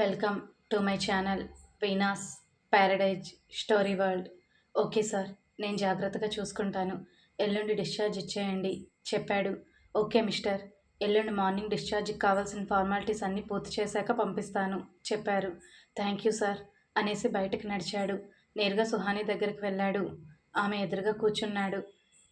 Welcome to my channel Veena's paradise story world. Okay sir నేను జాగ్రత్తగా చూసుకుంటాను. ఎల్లుండి డిశ్చార్జ్ ఇచ్చేయండి చెప్పాడు. ఓకే మిస్టర్ ఎల్లుండి మార్నింగ్ డిశ్చార్జ్కి కావాల్సిన ఫార్మాలిటీస్ అన్నీ పూర్తి చేశాక పంపిస్తాను చెప్పారు. థ్యాంక్ యూ సార్ అనేసి బయటకు నడిచాడు. నేరుగా సుహాని దగ్గరికి వెళ్ళాడు. ఆమె ఎదురుగా కూర్చున్నాడు.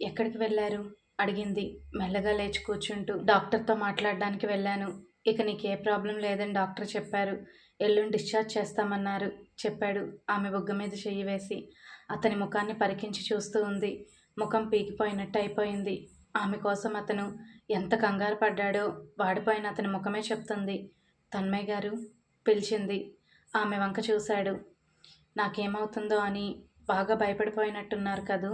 ఎక్కడికి వెళ్ళారు? అడిగింది. మెల్లగా లేచి కూర్చుంటూ డాక్టర్తో మాట్లాడడానికి వెళ్ళాను. ఇక నీకు ఏ ప్రాబ్లం లేదని డాక్టర్ చెప్పారు. ఎల్లుండి డిశ్చార్జ్ చేస్తామన్నారు. చెప్పాడు ఆమె బుగ్గ మీద చెయ్యి వేసి. అతని ముఖాన్ని పరికించి చూస్తూ ఉంది. ముఖం పీకిపోయినట్టు అయిపోయింది. ఆమె కోసం అతను ఎంత కంగారు పడ్డాడో వాడిపోయిన అతని ముఖమే చెప్తుంది. తన్మయ్ గారు పిలిచింది. ఆమె వంక చూశాడు. నాకేమవుతుందో అని బాగా భయపడిపోయినట్టున్నారు కదూ?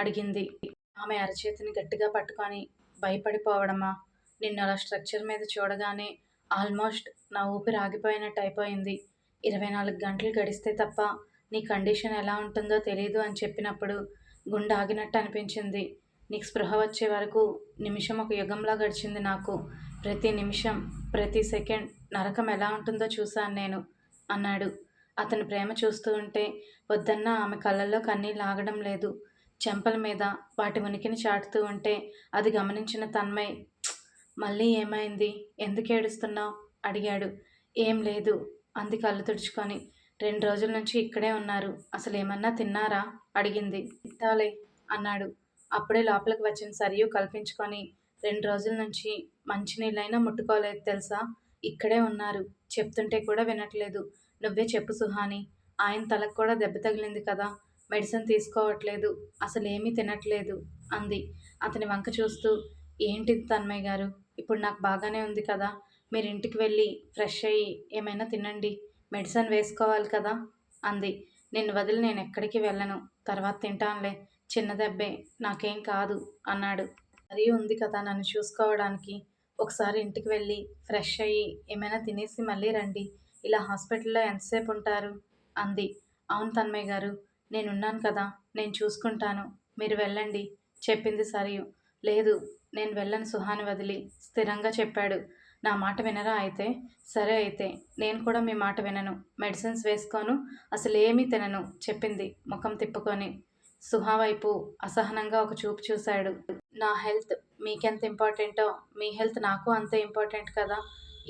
అడిగింది. ఆమె అరచేతిని గట్టిగా పట్టుకొని భయపడిపోవడమా? నిన్ను అలా స్ట్రక్చర్ మీద చూడగానే ఆల్మోస్ట్ నా ఊపిరి ఆగిపోయినట్టు అయిపోయింది. ఇరవై నాలుగు గంటలు గడిస్తే తప్ప నీ కండిషన్ ఎలా ఉంటుందో తెలియదు అని చెప్పినప్పుడు గుండె ఆగినట్టు అనిపించింది. నీకు స్పృహ వచ్చే వరకు నిమిషం ఒక యుగంలా గడిచింది నాకు. ప్రతి నిమిషం ప్రతి సెకండ్ నరకం ఎలా ఉంటుందో చూశాను నేను అన్నాడు. అతని ప్రేమ చూస్తూ ఉంటే వద్దన్న ఆమె కళ్ళల్లో కన్నీళ్ళు ఆగడం లేదు. చెంపల మీద వాటి ఉనికిని చాటుతూ ఉంటే అది గమనించిన తన్మయ్ మళ్ళీ ఏమైంది? ఎందుకు ఏడుస్తున్నావు? అడిగాడు. ఏం లేదు. అంది కళ్ళు తుడుచుకొని. రెండు రోజుల నుంచి ఇక్కడే ఉన్నారు. అసలు ఏమన్నా తిన్నారా? అడిగింది. తింటాలే అన్నాడు. అప్పుడే లోపలికి వచ్చిన సరియు కల్పించుకొని. రెండు రోజుల నుంచి మంచినీళ్ళైనా ముట్టుకోలేదు తెలుసా? ఇక్కడే ఉన్నారు. చెప్తుంటే కూడా వినట్లేదు. నువ్వే చెప్పు సుహాని. ఆయన తలకు కూడా దెబ్బ తగిలింది కదా. మెడిసిన్ తీసుకోవట్లేదు. అసలు ఏమీ తినట్లేదు. అంది. అతని వంక చూస్తూ ఏంటిది తన్మయ్య గారు? ఇప్పుడు నాకు బాగానే ఉంది కదా. మీరు ఇంటికి వెళ్ళి ఫ్రెష్ అయ్యి ఏమైనా తినండి. మెడిసిన్ వేసుకోవాలి కదా అంది. నిన్ను వదిలి నేను ఎక్కడికి వెళ్ళను. తర్వాత తింటానులే. చిన్న దెబ్బే. నాకేం కాదు అన్నాడు. మరీ ఉంది కదా నన్ను చూసుకోవడానికి. ఒకసారి ఇంటికి వెళ్ళి ఫ్రెష్ అయ్యి ఏమైనా తినేసి మళ్ళీ రండి. ఇలా హాస్పిటల్లో ఎంతసేపు ఉంటారు? అంది. అవును తన్మయ్య గారు. నేనున్నాను కదా. నేను చూసుకుంటాను. మీరు వెళ్ళండి. చెప్పింది సరియు. లేదు నేను వెళ్ళను సుహాని వదిలి. స్థిరంగా చెప్పాడు. నా మాట వినరా అయితే? సరే అయితే నేను కూడా మీ మాట వినను. మెడిసిన్స్ వేసుకోను అసలు ఏమీ తినను చెప్పింది ముఖం తిప్పుకొని. సుహా వైపు అసహనంగా ఒక చూపు చూశాడు. నా హెల్త్ మీకెంత ఇంపార్టెంటో మీ హెల్త్ నాకు అంతే ఇంపార్టెంట్ కదా?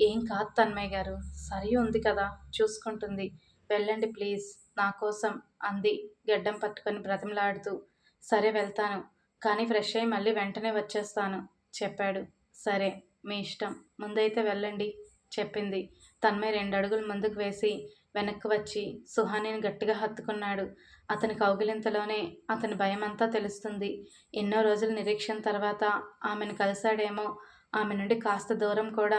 ఏం కాదు తన్మయ్య గారు సరి ఉంది కదా? చూసుకుంటుంది. వెళ్ళండి ప్లీజ్ నా కోసం అంది గడ్డం పట్టుకొని బ్రతిమలాడుతూ. సరే వెళ్తాను. కానీ ఫ్రెష్ అయ్యి మళ్ళీ వెంటనే వచ్చేస్తాను చెప్పాడు. సరే మీ ఇష్టం. ముందైతే వెళ్ళండి చెప్పింది. తన్మయ్య రెండు అడుగులు ముందుకు వేసి వెనక్కి వచ్చి సుహానిని గట్టిగా హత్తుకున్నాడు. అతని కౌగిలింతలోనే అతని భయం అంతా తెలుస్తుంది. ఎన్నో రోజుల నిరీక్షణ తర్వాత ఆమెను కలిశాడేమో. ఆమె నుండి కాస్త దూరం కూడా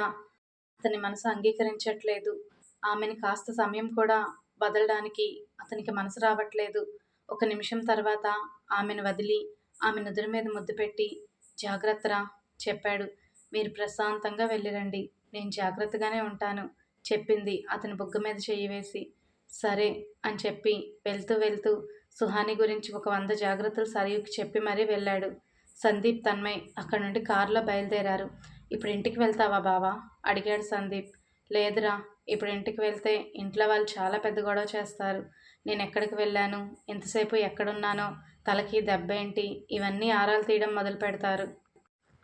అతని మనసు అంగీకరించట్లేదు. ఆమెని కాస్త సమయం కూడా వదలడానికి అతనికి మనసు రావట్లేదు. ఒక నిమిషం తర్వాత ఆమెను వదిలి ఆమె నుదురు మీద ముద్దు పెట్టి జాగ్రత్తరా చెప్పాడు. మీరు ప్రశాంతంగా వెళ్ళిరండి. నేను జాగ్రత్తగానే ఉంటాను చెప్పింది అతని బుగ్గ మీద చెయ్యి వేసి. సరే అని చెప్పి వెళ్తూ వెళ్తూ సుహాని గురించి ఒక వంద జాగ్రత్తలు సరియుకి చెప్పి మరీ వెళ్ళాడు. సందీప్ తన్మయ్ అక్కడ నుండి కారులో బయలుదేరారు. ఇప్పుడు ఇంటికి వెళ్తావా బావా? అడిగాడు సందీప్. లేదురా ఇప్పుడు ఇంటికి వెళ్తే ఇంట్లో వాళ్ళు చాలా పెద్ద గొడవ చేస్తారు. నేను ఎక్కడికి వెళ్ళాను? ఎంతసేపు ఎక్కడున్నానో తలకి దెబ్బ ఏంటి ఇవన్నీ ఆరాలు తీయడం మొదలు పెడతారు.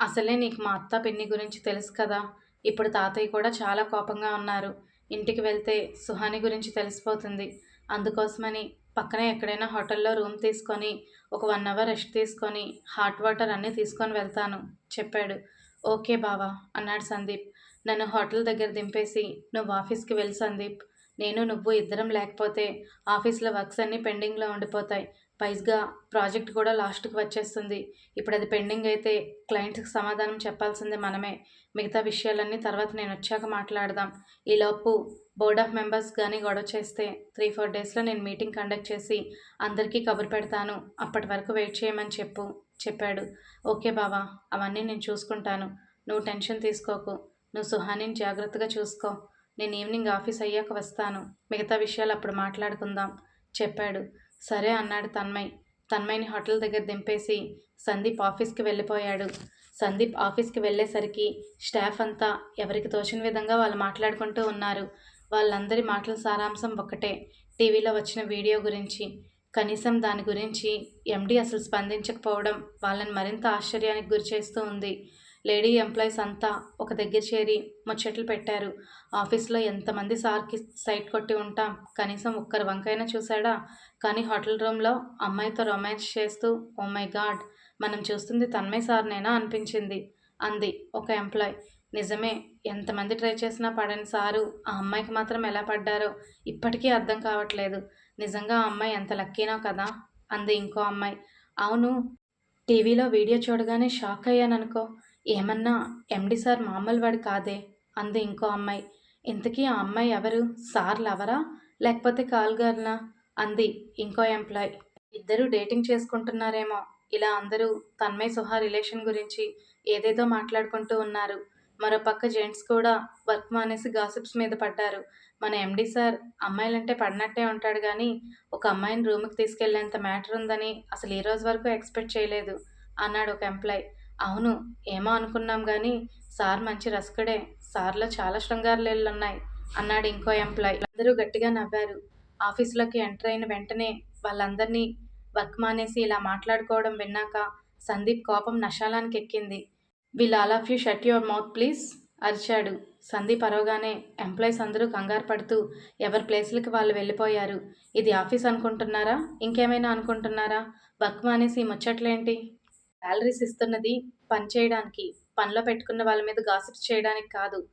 అసలే నీకు మా అత్త పిన్ని గురించి తెలుసు కదా? ఇప్పుడు తాతయ్య కూడా చాలా కోపంగా ఉన్నారు. ఇంటికి వెళ్తే సుహాని గురించి తెలిసిపోతుంది. అందుకోసమని పక్కనే ఎక్కడైనా హోటల్లో రూమ్ తీసుకొని ఒక వన్ అవర్ రెస్ట్ తీసుకొని హాట్ వాటర్ అన్నీ తీసుకొని వెళ్తాను చెప్పాడు. ఓకే బావా అన్నాడు సందీప్. నన్ను హోటల్ దగ్గర దింపేసి నువ్వు ఆఫీస్కి వెళ్ళి సందీప్. నేను నువ్వు ఇద్దరం లేకపోతే ఆఫీస్లో వర్క్స్ అన్నీ పెండింగ్లో ఉండిపోతాయి. పైగా ప్రాజెక్ట్ కూడా లాస్ట్కి వచ్చేస్తుంది. ఇప్పుడు అది పెండింగ్ అయితే క్లయింట్స్కి సమాధానం చెప్పాల్సిందే మనమే. మిగతా విషయాలన్నీ తర్వాత నేను వచ్చాక మాట్లాడదాం. ఈలోపు బోర్డ్ ఆఫ్ మెంబర్స్ కానీ గొడవ చేస్తే త్రీ ఫోర్ డేస్లో నేను మీటింగ్ కండక్ట్ చేసి అందరికీ కబురు పెడతాను. అప్పటి వరకు వెయిట్ చేయమని చెప్పు చెప్పాడు. ఓకే బావా అవన్నీ నేను చూసుకుంటాను. నువ్వు టెన్షన్ తీసుకోకు. నువ్వు సుహానిని జాగ్రత్తగా చూసుకో. నేను ఈవినింగ్ ఆఫీస్ అయ్యాక వస్తాను. మిగతా విషయాలు అప్పుడు మాట్లాడుకుందాం చెప్పాడు. సరే అన్నాడు తన్మయ్. తన్మయ్ని హోటల్ దగ్గర దింపేసి సందీప్ ఆఫీస్కి వెళ్ళిపోయాడు. సందీప్ ఆఫీస్కి వెళ్ళేసరికి స్టాఫ్ అంతా ఎవరికి తోచిన విధంగా వాళ్ళు మాట్లాడుకుంటూ ఉన్నారు. వాళ్ళందరి మాటల సారాంశం ఒక్కటే. టీవీలో వచ్చిన వీడియో గురించి కనీసం దాని గురించి ఎండీ అసలు స్పందించకపోవడం వాళ్ళని మరింత ఆశ్చర్యానికి గురిచేస్తూ ఉంది. లేడీ ఎంప్లాయీస్ అంతా ఒక దగ్గర చేరి ముచ్చట్లు పెట్టారు. ఆఫీస్లో ఎంతమంది సార్కి సైట్ కొట్టి ఉంటాం? కనీసం ఒక్కరి వంకైనా చూశాడా? కానీ హోటల్ రూమ్లో అమ్మాయితో రొమాన్స్ చేస్తూ ఓ మై గాడ్ మనం చూస్తుంది తన్మయ్ సార్నేనా? అనిపించింది. అంది ఒక ఎంప్లాయ్. నిజమే ఎంతమంది ట్రై చేసినా పడని సారు ఆ అమ్మాయికి మాత్రం ఎలా పడ్డారో ఇప్పటికీ అర్థం కావట్లేదు. నిజంగా ఆ అమ్మాయి ఎంత లక్కీనో కదా? అంది ఇంకో అమ్మాయి. అవును టీవీలో వీడియో చూడగానే షాక్ అయ్యాననుకో ఏమన్నా ఎండి సార్ మామూలు వాడు కాదే అంది ఇంకో అమ్మాయి. ఇంతకీ ఆ అమ్మాయి ఎవరు? సార్ లవరా లేకపోతే కాల్గార్నా? అంది ఇంకో ఎంప్లాయ్. ఇద్దరూ డేటింగ్ చేసుకుంటున్నారేమో. ఇలా అందరూ తన్మయ్ సుహా రిలేషన్ గురించి ఏదేదో మాట్లాడుకుంటూ ఉన్నారు. మరో పక్క జెంట్స్ కూడా వర్క్ మానేసి గాసిప్స్ మీద పడ్డారు. మన ఎండి సార్ అమ్మాయిలంటే పడినట్టే ఉంటాడు కానీ ఒక అమ్మాయిని రూమ్కి తీసుకెళ్ళేంత మ్యాటర్ ఉందని అసలు ఈ రోజు వరకు ఎక్స్పెక్ట్ చేయలేదు అన్నాడు ఒక ఎంప్లాయ్. అవును ఏమో అనుకున్నాం కానీ సార్ మంచి రసకుడే. సార్లో చాలా శృంగారలేళ్ళు ఉన్నాయి అన్నాడు ఇంకో ఎంప్లాయ్. అందరూ గట్టిగా నవ్వారు. ఆఫీసులోకి ఎంటర్ అయిన వెంటనే వాళ్ళందరినీ వర్క్ మానేసి ఇలా మాట్లాడుకోవడం విన్నాక సందీప్ కోపం నశాలానికి ఎక్కింది. Will all of you shut your mouth please? అరిచాడు. సందీప్ అరవగానే ఎంప్లాయీస్ అందరూ కంగారు పడుతూ ఎవరి ప్లేస్లకి వాళ్ళు వెళ్ళిపోయారు. ఇది ఆఫీస్ అనుకుంటున్నారా? ఇంకేమైనా అనుకుంటున్నారా? వర్క్ మానేసి ముచ్చట్లేంటి? శాలరీస్ ఇస్తున్నది పని చేయడానికి పనిలో పెట్టుకున్న వాళ్ళ మీద గాసిప్స్ చేయడానికి కాదు.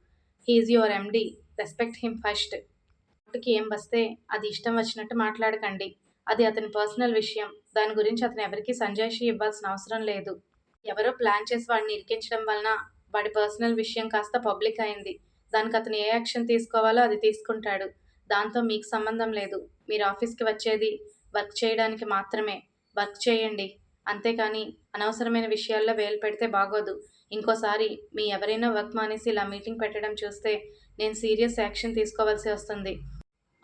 He is your MD respect him first కోర్టుకి ఏం వస్తే అది ఇష్టం వచ్చినట్టు మాట్లాడకండి. అది అతని పర్సనల్ విషయం. దాని గురించి అతను ఎవరికీ సంజాయిషి ఇవ్వాల్సిన అవసరం లేదు. ఎవరో ప్లాన్ చేసి వాడిని ఇరికించడం వలన వాడి పర్సనల్ విషయం కాస్త పబ్లిక్ అయింది. దానికి అతను ఏ యాక్షన్ తీసుకోవాలో అది తీసుకుంటాడు. దాంతో మీకు సంబంధం లేదు. మీరు ఆఫీస్కి వచ్చేది వర్క్ చేయడానికి మాత్రమే. వర్క్ చేయండి. అంతేకాని అనవసరమైన విషయాల్లో వేలు పెడితే బాగోదు. ఇంకోసారి మీ ఎవరైనా వర్క్ మానేసి ఇలా మీటింగ్ పెట్టడం చూస్తే నేను సీరియస్ యాక్షన్ తీసుకోవాల్సి వస్తుంది.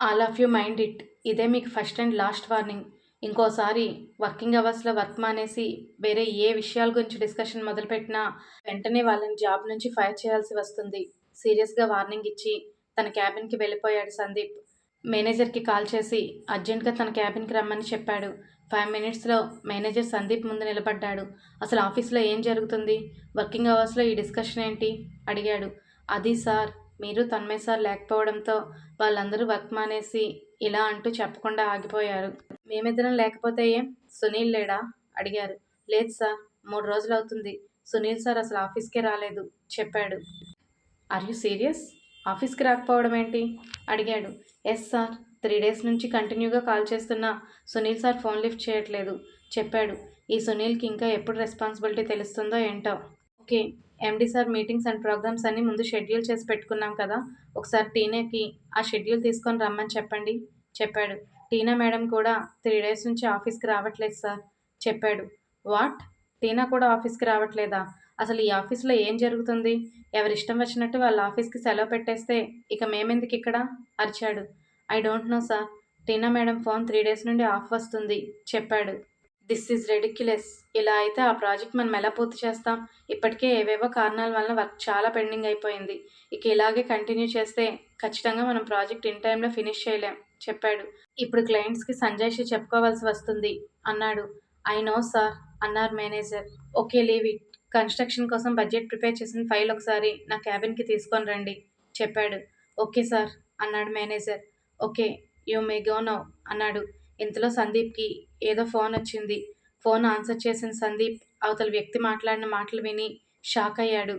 All of you mind it. ఇదే మీకు ఫస్ట్ అండ్ లాస్ట్ వార్నింగ్. ఇంకోసారి వర్కింగ్ అవర్స్లో వర్క్ మానేసి వేరే ఏ విషయాల గురించి డిస్కషన్ మొదలుపెట్టినా వెంటనే వాళ్ళని జాబ్ నుంచి ఫైర్ చేయాల్సి వస్తుంది. సీరియస్గా వార్నింగ్ ఇచ్చి తన క్యాబిన్కి వెళ్ళిపోయాడు సందీప్. మేనేజర్కి కాల్ చేసి అర్జెంట్గా తన క్యాబిన్కి రమ్మని చెప్పాడు. ఫైవ్ మినిట్స్లో మేనేజర్ సందీప్ ముందు నిలబడ్డాడు. అసలు ఆఫీస్లో ఏం జరుగుతుంది? వర్కింగ్ అవర్స్లో ఈ డిస్కషన్ ఏంటి? అడిగాడు. అది సార్ మీరు తన్మయ్ సార్ లేకపోవడంతో వాళ్ళందరూ వర్క్ మానేసి ఇలా అంటూ చెప్పకుండా ఆగిపోయారు. మేమిద్దరం లేకపోతే ఏం? సునీల్ లేడా? అడిగారు. లేదు సార్ మూడు రోజులు అవుతుంది. సునీల్ సార్ అసలు ఆఫీస్కే రాలేదు చెప్పాడు. ఆర్ యూ సీరియస్ ఆఫీస్కి రాకపోవడం ఏంటి అడిగాడు. ఎస్ సార్ త్రీ డేస్ నుంచి కంటిన్యూగా కాల్ చేస్తున్నా. సునీల్ సార్ ఫోన్ లిఫ్ట్ చేయట్లేదు. చెప్పాడు. ఈ సునీల్కి ఇంకా ఎప్పుడు రెస్పాన్సిబిలిటీ తెలుస్తుందో ఏంటో. Okay MD sir meetings and programmes అన్నీ ముందు షెడ్యూల్ చేసి పెట్టుకున్నాం కదా. ఒకసారి టీనేకి ఆ షెడ్యూల్ తీసుకొని రమ్మని చెప్పండి. చెప్పాడు. టీనా మేడం కూడా త్రీ డేస్ నుంచి ఆఫీస్కి రావట్లేదు సార్. చెప్పాడు. వాట్? టీనా కూడా ఆఫీస్కి రావట్లేదా? అసలు ఈ ఆఫీస్లో ఏం జరుగుతుంది? ఎవరిష్టం వచ్చినట్టు వాళ్ళ ఆఫీస్కి సెలవు పెట్టేస్తే ఇక మేమెందుకు ఇక్కడ అరిచాడు. I don't know sir. Tina madam phone three days నుండి ఆఫ్ వస్తుంది చెప్పాడు. This is ridiculous. ఇలా అయితే ఆ ప్రాజెక్ట్ మనం ఎలా పూర్తి చేస్తాం? ఇప్పటికే ఏవేవో కారణాల వలన వర్క్ చాలా పెండింగ్ అయిపోయింది. ఇక ఇలాగే కంటిన్యూ చేస్తే ఖచ్చితంగా మనం ప్రాజెక్ట్ ఇన్ టైంలో ఫినిష్ చేయలేం చెప్పాడు. ఇప్పుడు క్లయింట్స్కి సంజయ్షి చెప్పుకోవాల్సి వస్తుంది అన్నాడు. ఐ నో సార్ అన్నారు manager. Okay leave it. Construction కోసం బడ్జెట్ ప్రిపేర్ చేసిన ఫైల్ ఒకసారి నా క్యాబిన్కి తీసుకొని రండి చెప్పాడు. ఓకే సార్ అన్నాడు manager. Okay you may go now అన్నాడు. ఇంతలో సందీప్కి ఏదో ఫోన్ వచ్చింది. ఫోన్ ఆన్సర్ చేసిన సందీప్ అవతల వ్యక్తి మాట్లాడిన మాటలు విని షాక్ అయ్యాడు.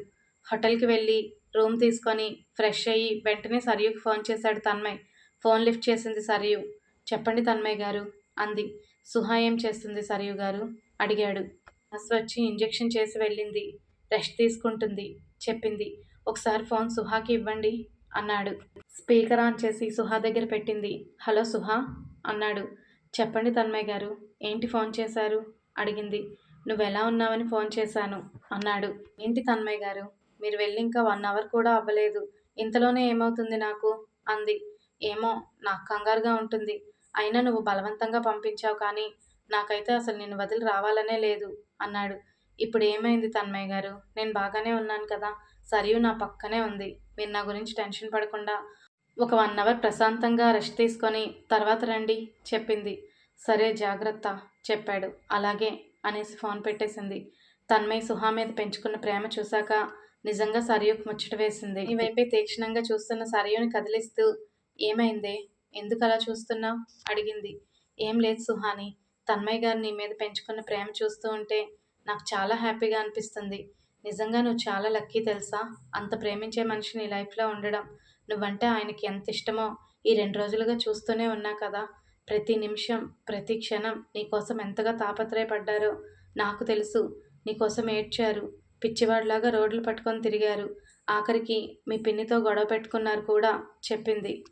హోటల్కి వెళ్ళి రూమ్ తీసుకొని ఫ్రెష్ అయ్యి వెంటనే సరియుకి ఫోన్ చేశాడు తన్మయ్. ఫోన్ లిఫ్ట్ చేసింది సరియు. చెప్పండి తన్మయ్ గారు అంది. సుహా ఏం చేస్తుంది సరియు గారు? అడిగాడు. నర్స్ వచ్చి ఇంజెక్షన్ చేసి వెళ్ళింది. రెస్ట్ తీసుకుంటుంది చెప్పింది. ఒకసారి ఫోన్ సుహాకి ఇవ్వండి. అన్నాడు. స్పీకర్ ఆన్ చేసి సుహా దగ్గర పెట్టింది. హలో సుహా అన్నాడు. చెప్పండి తన్మయ్య గారు ఏంటి ఫోన్ చేశారు? అడిగింది. నువ్వు ఎలా ఉన్నావని ఫోన్ చేశాను అన్నాడు. ఏంటి తన్మయ్య గారు? మీరు వెళ్ళి ఇంకా వన్ అవర్ కూడా అవ్వలేదు. ఇంతలోనే ఏమవుతుంది నాకు? అంది. ఏమో నాకు కంగారుగా ఉంటుంది. అయినా నువ్వు బలవంతంగా పంపించావు కానీ నాకైతే అసలు నేను వదిలి రావాలనే లేదు అన్నాడు. ఇప్పుడు ఏమైంది తన్మయ్య గారు? నేను బాగానే ఉన్నాను కదా. సరియు నా పక్కనే ఉంది. మీరు నా గురించి టెన్షన్ పడకుండా ఒక వన్ అవర్ ప్రశాంతంగా రెస్ట్ తీసుకొని తర్వాత రండి చెప్పింది. సరే జాగ్రత్త చెప్పాడు. అలాగే అనేసి ఫోన్ పెట్టేసింది. తన్మయ్ సుహా మీద పెంచుకున్న ప్రేమ చూశాక నిజంగా సరయుకు ముచ్చట వేసింది. ఈ వైపే తీక్షణంగా చూస్తున్న సరయుని కదిలిస్తూ ఏమైందే? ఎందుకు అలా చూస్తున్నావు? అడిగింది. ఏం లేదు సుహాని. తన్మయ్ గారు నీ మీద పెంచుకున్న ప్రేమ చూస్తూ ఉంటే నాకు చాలా హ్యాపీగా అనిపిస్తుంది. నిజంగా నువ్వు చాలా లక్కీ తెలుసా? అంత ప్రేమించే మనిషి నీ లైఫ్లో ఉండడం. నువ్వంటే ఆయనకి ఎంత ఇష్టమో ఈ రెండు రోజులుగా చూస్తూనే ఉన్నా కదా. ప్రతి నిమిషం ప్రతి క్షణం నీకోసం ఎంతగా తాపత్రయపడ్డారో నాకు తెలుసు. నీకోసం ఏడ్చారు. పిచ్చివాడిలాగా రోడ్లు పట్టుకొని తిరిగారు. ఆఖరికి మీ పిన్నితో గొడవ పెట్టుకున్నారు కూడా చెప్పింది.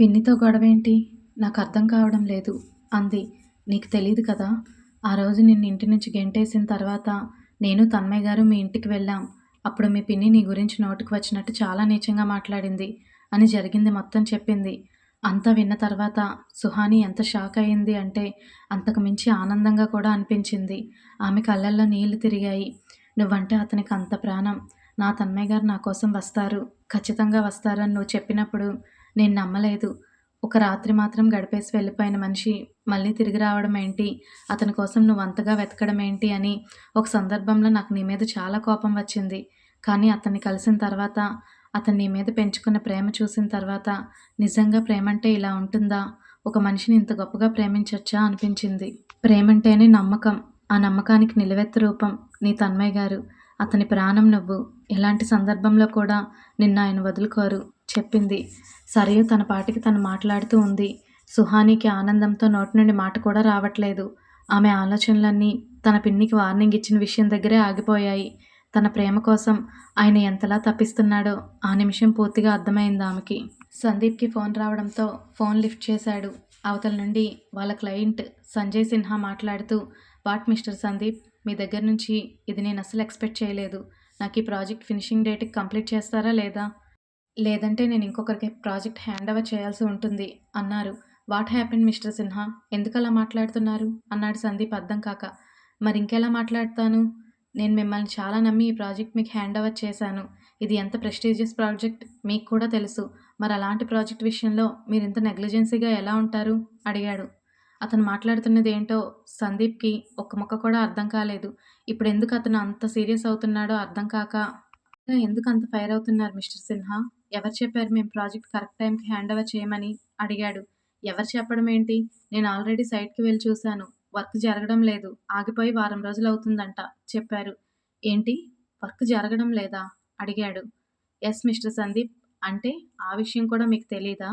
పిన్నితో గొడవేంటి? నాకు అర్థం కావడం లేదు అంది. నీకు తెలియదు కదా? ఆ రోజు నిన్ను ఇంటి నుంచి గెంటేసిన తర్వాత నేను తన్మయ్య గారు మీ ఇంటికి వెళ్ళాం. అప్పుడు మీ పిన్ని నీ గురించి నోటికి వచ్చినట్టు చాలా నీచంగా మాట్లాడింది అని జరిగింది మొత్తం చెప్పింది. అంతా విన్న తర్వాత సుహాని ఎంత షాక్ అయింది అంటే అంతకు మించి ఆనందంగా కూడా అనిపించింది. ఆమె కళ్ళల్లో నీళ్ళు తిరిగాయి. నువ్వంటే అతనికి అంత ప్రాణం. నా తన్మయ్య గారు నా కోసం వస్తారు. ఖచ్చితంగా వస్తారని నువ్వు చెప్పినప్పుడు నేను నమ్మలేదు. ఒక రాత్రి మాత్రం గడిపేసి వెళ్ళిపోయిన మనిషి మళ్ళీ తిరిగి రావడం ఏంటి? అతని కోసం నువ్వు అంతగా వెతకడం ఏంటి? అని ఒక సందర్భంలో నాకు నీ మీద చాలా కోపం వచ్చింది. కానీ అతన్ని కలిసిన తర్వాత అతను నీ మీద పెంచుకున్న ప్రేమ చూసిన తర్వాత నిజంగా ప్రేమ అంటే ఇలా ఉంటుందా? ఒక మనిషిని ఇంత గొప్పగా ప్రేమించవచ్చా అనిపించింది. ప్రేమంటేనే నమ్మకం. ఆ నమ్మకానికి నిలవెత్త రూపం నీ తన్మయ్య గారు. అతని ప్రాణం నువ్వు. ఎలాంటి సందర్భంలో కూడా నిన్న ఆయన వదులుకోరు చెప్పింది. సరియు తన పాటికి తను మాట్లాడుతూ ఉంది. సుహానికి ఆనందంతో నోటి నుండి మాట కూడా రావట్లేదు. ఆమె ఆలోచనలన్నీ తన పిన్నికి వార్నింగ్ ఇచ్చిన విషయం దగ్గరే ఆగిపోయాయి. తన ప్రేమ కోసం ఆయన ఎంతలా తప్పిస్తున్నాడో ఆ నిమిషం పూర్తిగా అర్థమైంది ఆమెకి. సందీప్కి ఫోన్ రావడంతో ఫోన్ లిఫ్ట్ చేశాడు. అవతల నుండి వాళ్ళ క్లయింట్ సంజయ్ సిన్హా మాట్లాడుతూ వాట్ మిస్టర్ సందీప్ మీ దగ్గర నుంచి ఇది నేను అసలు ఎక్స్పెక్ట్ చేయలేదు. నాకు ఈ ప్రాజెక్ట్ ఫినిషింగ్ డేట్కి కంప్లీట్ చేస్తారా లేదా? లేదంటే నేను ఇంకొకరికి ప్రాజెక్ట్ హ్యాండ్ ఓవర్ చేయాల్సి ఉంటుంది అన్నారు. What happen mister Sinha? ఎందుకు అలా మాట్లాడుతున్నారు? అన్నాడు సందీప్ అర్థం కాక. మరి ఇంకెలా మాట్లాడతాను? నేను మిమ్మల్ని చాలా నమ్మి ఈ ప్రాజెక్ట్ మీకు హ్యాండ్ ఓవర్ చేశాను. ఇది ఎంత ప్రెస్టీజియస్ ప్రాజెక్ట్? మీకు కూడా తెలుసు. మరి అలాంటి ప్రాజెక్ట్ విషయంలో మీరు ఇంత నెగ్లిజెన్సీగా ఎలా ఉంటారు? అడిగాడు. అతను మాట్లాడుతున్నది ఏంటో సందీప్కి ఒక్క ముక్క కూడా అర్థం కాలేదు. ఇప్పుడు ఎందుకు అతను అంత సీరియస్ అవుతున్నాడో అర్థం కాక ఎందుకు అంత ఫైర్ అవుతున్నారు మిస్టర్ సిన్హా? ఎవరు చెప్పారు మేము ప్రాజెక్ట్ కరెక్ట్ టైంకి హ్యాండ్ ఓవర్ చేయమని? అడిగాడు. ఎవరు చెప్పడం ఏంటి? నేను ఆల్రెడీ సైట్కి వెళ్ళి చూశాను. వర్క్ జరగడం లేదు. ఆగిపోయి వారం రోజులు అవుతుందంట చెప్పారు. ఏంటి? వర్క్ జరగడం లేదా? అడిగాడు. Yes mister Sandeep. అంటే ఆ విషయం కూడా మీకు తెలీదా?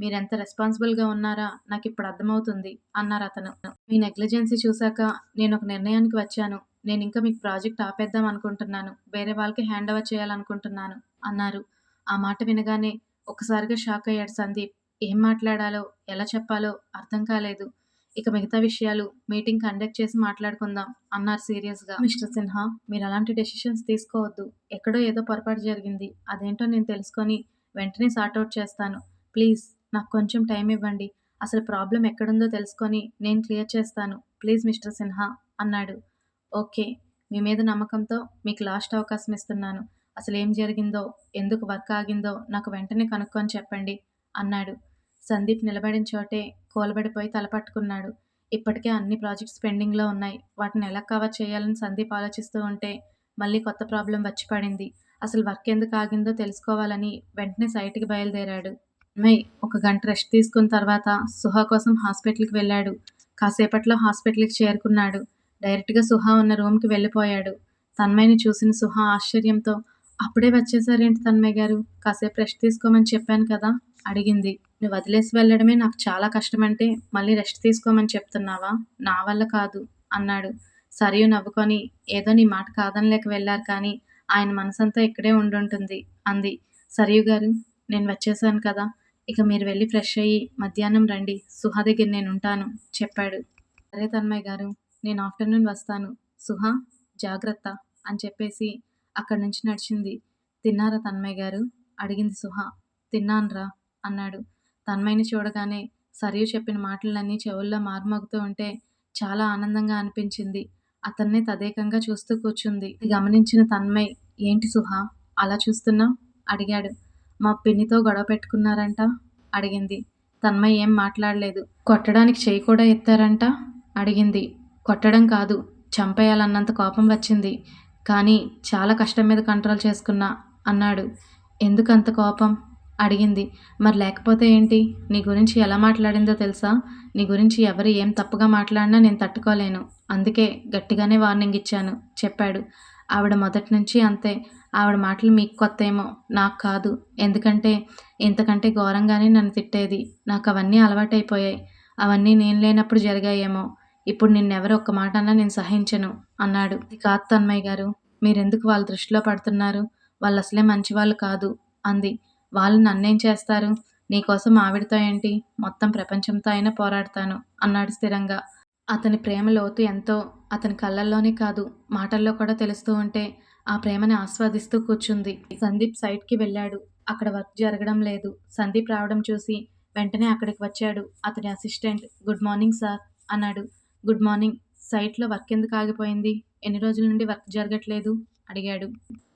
మీరెంత రెస్పాన్సిబుల్గా ఉన్నారా? నాకు ఇప్పుడు అర్థమవుతుంది అన్నారు అతను. మీ నెగ్లిజెన్సీ చూశాక నేను ఒక నిర్ణయానికి వచ్చాను. నేను ఇంకా మీకు ప్రాజెక్ట్ ఆపేద్దాం అనుకుంటున్నాను. వేరే వాళ్ళకి హ్యాండ్ ఓవర్ చేయాలనుకుంటున్నాను అన్నారు. ఆ మాట వినగానే ఒకసారిగా షాక్ అయ్యాడు సందీప్. ఏం మాట్లాడాలో ఎలా చెప్పాలో అర్థం కాలేదు. ఇక మిగతా విషయాలు మీటింగ్ కండక్ట్ చేసి మాట్లాడుకుందాం అన్నారు సీరియస్గా. మిస్టర్ సిన్హా మీరు అలాంటి డెసిషన్స్ తీసుకోవద్దు. ఎక్కడో ఏదో పొరపాటు జరిగింది. అదేంటో నేను తెలుసుకొని వెంటనే సార్ట్అవుట్ చేస్తాను. ప్లీజ్. నాకు కొంచెం టైం ఇవ్వండి. అసలు ప్రాబ్లం ఎక్కడుందో తెలుసుకొని నేను క్లియర్ చేస్తాను. ప్లీజ్ మిస్టర్ సిన్హా అన్నాడు. ఓకే మీ మీద నమ్మకంతో మీకు లాస్ట్ అవకాశం ఇస్తున్నాను. అసలు ఏం జరిగిందో ఎందుకు వర్క్ ఆగిందో నాకు వెంటనే కనుక్కొని చెప్పండి అన్నాడు. సందీప్ నిలబడిన చోటే కోలబడిపోయి తలపట్టుకున్నాడు ఇప్పటికే అన్ని ప్రాజెక్ట్స్ పెండింగ్లో ఉన్నాయి. వాటిని ఎలా కవర్ చేయాలని సందీప్ ఆలోచిస్తూ ఉంటే మళ్ళీ కొత్త ప్రాబ్లం వచ్చి పడింది. అసలు వర్క్ ఎందుకు ఆగిందో తెలుసుకోవాలని వెంటనే సైట్కి బయలుదేరాడు. అమ్మాయి ఒక గంట రెస్ట్ తీసుకున్న తర్వాత సుహా కోసం హాస్పిటల్కి వెళ్ళాడు. కాసేపట్లో హాస్పిటల్కి చేరుకున్నాడు. డైరెక్ట్గా సుహా ఉన్న రూమ్కి వెళ్ళిపోయాడు. తన్మయ్యని చూసిన సుహా ఆశ్చర్యంతో అప్పుడే వచ్చేసారేంటి తన్మయ్య గారు? కాసేపు రెస్ట్ తీసుకోమని చెప్పాను కదా? అడిగింది. నువ్వు వదిలేసి వెళ్ళడమే నాకు చాలా కష్టమంటే మళ్ళీ రెస్ట్ తీసుకోమని చెప్తున్నావా? నా వల్ల కాదు అన్నాడు. సరియు నవ్వుకొని ఏదో నీ మాట కాదనలేక వెళ్ళారు కానీ ఆయన మనసంతా ఇక్కడే ఉండుంటుంది అంది. సరియు గారు నేను వచ్చేసాను కదా. ఇక మీరు వెళ్ళి ఫ్రెష్ అయ్యి మధ్యాహ్నం రండి. సుహా దగ్గర నేను ఉంటాను చెప్పాడు. సరే తన్మయ్య గారు నేను ఆఫ్టర్నూన్ వస్తాను. సుహా జాగ్రత్త అని చెప్పేసి అక్కడి నుంచి నడిచింది. తిన్నారా తన్మయ్య గారు? అడిగింది సుహా. తిన్నాన్రా అన్నాడు. తన్మయ్యని చూడగానే సరియు చెప్పిన మాటలన్నీ చెవుల్లో మారుమోగుతూ ఉంటే చాలా ఆనందంగా అనిపించింది. అతన్నే తదేకంగా చూస్తూ కూర్చుంది. గమనించిన తన్మయ్ ఏంటి సుహా అలా చూస్తున్నావు అడిగాడు. మా పిన్నితో గొడవ పెట్టుకున్నారంట? అడిగింది. తన్మయ్ ఏం మాట్లాడలేదు. కొట్టడానికి చేయి కూడా ఎత్తారంట? అడిగింది. కొట్టడం కాదు చంపేయాలన్నంత కోపం వచ్చింది. కానీ చాలా కష్టం మీద కంట్రోల్ చేసుకున్నా అన్నాడు. ఎందుకంత కోపం? అడిగింది. మరి లేకపోతే ఏంటి? నీ గురించి ఎలా మాట్లాడిందో తెలుసా? నీ గురించి ఎవరు ఏం తప్పుగా మాట్లాడినా నేను తట్టుకోలేను. అందుకే గట్టిగానే వార్నింగ్ ఇచ్చాను. చెప్పాడు. ఆవిడ మొదటి నుంచి అంతే. ఆవిడ మాటలు మీకు కొత్త ఏమో నాకు కాదు. ఎందుకంటే ఇంతకంటే ఘోరంగానే నన్ను తిట్టేది. నాకు అవన్నీ అలవాటైపోయాయి. అవన్నీ నేను లేనప్పుడు జరిగాయేమో. ఇప్పుడు నిన్నెవరు ఒక్క మాట అన్నా నేను సహించను అన్నాడు. ఇది కాదు తన్మయ్య గారు. మీరెందుకు వాళ్ళ దృష్టిలో పడుతున్నారు? వాళ్ళు అసలే మంచివాళ్ళు కాదు అంది. వాళ్ళు నన్నేం చేస్తారు? నీకోసం ఆవిడతో ఏంటి? మొత్తం ప్రపంచంతో అయినా పోరాడతాను అన్నాడు స్థిరంగా. అతని ప్రేమ లోతు ఎంతో అతని కళ్ళల్లోనే కాదు మాటల్లో కూడా తెలుస్తూ ఉంటే ఆ ప్రేమని ఆస్వాదిస్తూ కూర్చుంది. సందీప్ సైట్కి వెళ్ళాడు. అక్కడ వర్క్ జరగడం లేదు. సందీప్ రావడం చూసి వెంటనే అక్కడికి వచ్చాడు. అతని అసిస్టెంట్ గుడ్ మార్నింగ్ సార్ అన్నాడు. Good morning. సైట్లో వర్క్ ఎందుకు ఆగిపోయింది? ఎన్ని రోజుల నుండి వర్క్ జరగట్లేదు? అడిగాడు.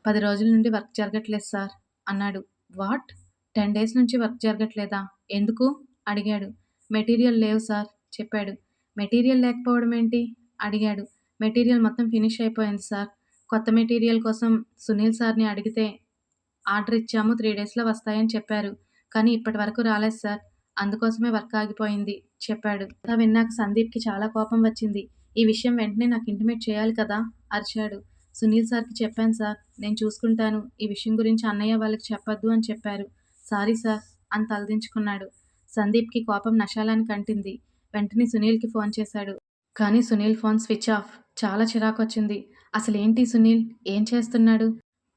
పది రోజుల నుండి వర్క్ జరగట్లేదు సార్ అన్నాడు. వాట్? టెన్ డేస్ నుంచి వర్క్ జరగట్లేదా? ఎందుకు? అడిగాడు. మెటీరియల్ లేవు సార్ చెప్పాడు. మెటీరియల్ లేకపోవడం ఏంటి? అడిగాడు. మెటీరియల్ మొత్తం ఫినిష్ అయిపోయింది సార్ కొత్త మెటీరియల్ కోసం సునీల్ సార్ని అడిగితే ఆర్డర్ ఇచ్చాము త్రీ డేస్లో వస్తాయని చెప్పారు. కానీ ఇప్పటి వరకు రాలేదు సార్. అందుకోసమే వర్క్ ఆగిపోయింది చెప్పాడు. అలా విన్నాక సందీప్కి చాలా కోపం వచ్చింది. ఈ విషయం వెంటనే నాకు ఇంటిమేట్ చేయాలి కదా అరిచాడు. సునీల్ సార్కి చెప్పాను సార్. నేను చూసుకుంటాను. ఈ విషయం గురించి అన్నయ్య వాళ్ళకి చెప్పొద్దు అని చెప్పారు. సారీ సార్ అని తలదించుకున్నాడు. సందీప్కి కోపం నశాలానికి అంటింది వెంటనే సునీల్కి ఫోన్ చేశాడు. కానీ సునీల్ ఫోన్ స్విచ్ ఆఫ్. చాలా చిరాకు వచ్చింది అసలేంటి సునీల్? ఏం చేస్తున్నాడు?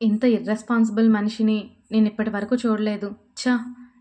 ఇంత ఇర్రెస్పాన్సిబుల్ మనిషిని నేను ఇప్పటి వరకు చూడలేదు. ఛా!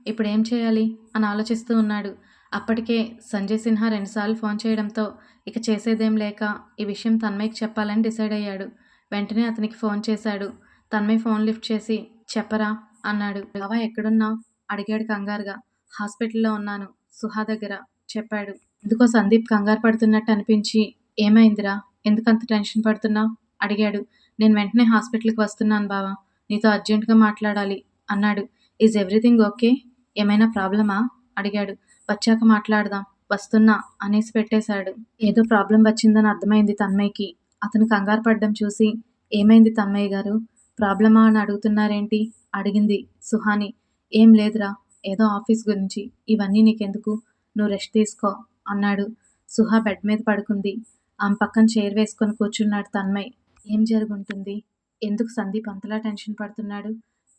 ఇప్పుడు ఏం చేయాలి? అని ఆలోచిస్తూ ఉన్నాడు. అప్పటికే సంజయ్ సిన్హా రెండుసార్లు ఫోన్ చేయడంతో ఇక చేసేదేం లేక ఈ విషయం తన్మయ్కి చెప్పాలని డిసైడ్ అయ్యాడు. వెంటనే అతనికి ఫోన్ చేశాడు. తన్మయ్ ఫోన్ లిఫ్ట్ చేసి చెప్పరా అన్నాడు. బావా ఎక్కడున్నావు అడిగాడు కంగారుగా. హాస్పిటల్లో ఉన్నాను. సుహా దగ్గర చెప్పాడు. ఎందుకో సందీప్ కంగారు పడుతున్నట్టు అనిపించి ఏమైందిరా? ఎందుకంత టెన్షన్ పడుతున్నావు అడిగాడు. నేను వెంటనే హాస్పిటల్కి వస్తున్నాను బావా. నీతో అర్జెంటుగా మాట్లాడాలి అన్నాడు. ఈజ్ ఎవ్రీథింగ్ ఓకే ఏమైనా ప్రాబ్లమా? అడిగాడు. వచ్చాక మాట్లాడదాం. వస్తున్నా అనేసి పెట్టేశాడు. ఏదో ప్రాబ్లం వచ్చిందని అర్థమైంది తన్మయ్యకి. అతను కంగారు పడ్డం చూసి ఏమైంది తన్మయ్య గారు? ప్రాబ్లమా అని అడుగుతున్నారేంటి? అడిగింది సుహాని. ఏం లేదురా. ఏదో ఆఫీస్ గురించి. ఇవన్నీ నీకెందుకు? నువ్వు రెస్ట్ తీసుకో అన్నాడు. సుహా బెడ్ మీద పడుకుంది. ఆమె పక్కన చైర్ వేసుకొని కూర్చున్నాడు తన్మయ్. ఏం జరుగుంటుంది? ఎందుకు సందీప్ అంతలా టెన్షన్ పడుతున్నాడు?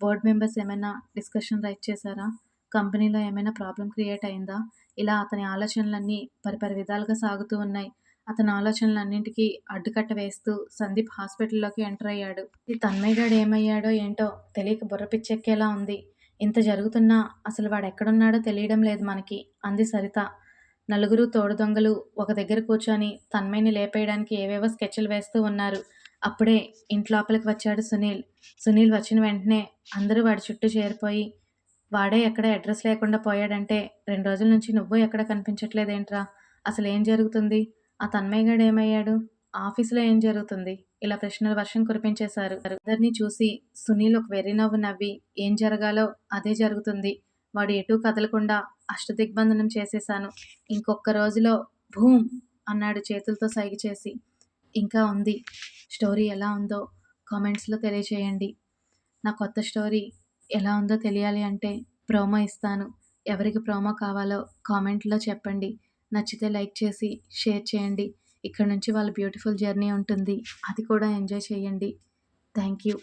బోర్డ్ మెంబర్స్ ఏమైనా డిస్కషన్ రైట్ చేశారా? కంపెనీలో ఏమైనా ప్రాబ్లం క్రియేట్ అయిందా? ఇలా అతని ఆలోచనలన్నీ పరిపరి విధాలుగా సాగుతూ ఉన్నాయి. అతని ఆలోచనలన్నింటికీ అడ్డుకట్ట వేస్తూ సందీప్ హాస్పిటల్లోకి ఎంటర్ అయ్యాడు. ఈ తన్మయగాడు ఏమయ్యాడో ఏంటో తెలియక బుర్ర పిచ్చెక్కేలా ఉంది. ఇంత జరుగుతున్నా అసలు వాడు ఎక్కడున్నాడో తెలియడం లేదు మనకి. అంది సరిత. నలుగురు తోడు దొంగలు ఒక దగ్గర కూర్చొని తన్మయ్యని లేపేయడానికి ఏవేవో స్కెచ్లు వేస్తూ ఉన్నారు. అప్పుడే ఇంట్లోపలికి వచ్చాడు సునీల్. సునీల్ వచ్చిన వెంటనే అందరూ వాడి చుట్టూ చేరిపోయి వాడే ఎక్కడ అడ్రస్ లేకుండా పోయాడంటే రెండు రోజుల నుంచి నువ్వు ఎక్కడ కనిపించట్లేదేంట్రా? అసలు ఏం జరుగుతుంది? ఆ తన్మయగాడు ఏమయ్యాడు? ఆఫీసులో ఏం జరుగుతుంది ఇలా ప్రశ్నల వర్షం కురిపించేశారు. అందరినీ చూసి సునీల్ ఒక వెర్రి నవ్వు నవ్వి ఏం జరగాలో అదే జరుగుతుంది. వాడు ఎటూ కదలకుండా అష్టదిగ్బంధనం చేసేశాను. ఇంకొక రోజులో భూమ్ అన్నాడు చేతులతో సైగ చేసి. ఇంకా ఉంది. స్టోరీ ఎలా ఉందో కామెంట్స్లో తెలియచేయండి. నా కొత్త స్టోరీ ఎలా ఉందో తెలియాలి అంటే ప్రోమో ఇస్తాను. ఎవరికి ప్రోమో కావాలో కామెంట్లో చెప్పండి. నచ్చితే లైక్ చేసి షేర్ చేయండి. ఇక్కడ నుంచి వాళ్ళ బ్యూటిఫుల్ జర్నీ ఉంటుంది. అది కూడా ఎంజాయ్ చేయండి. Thank you.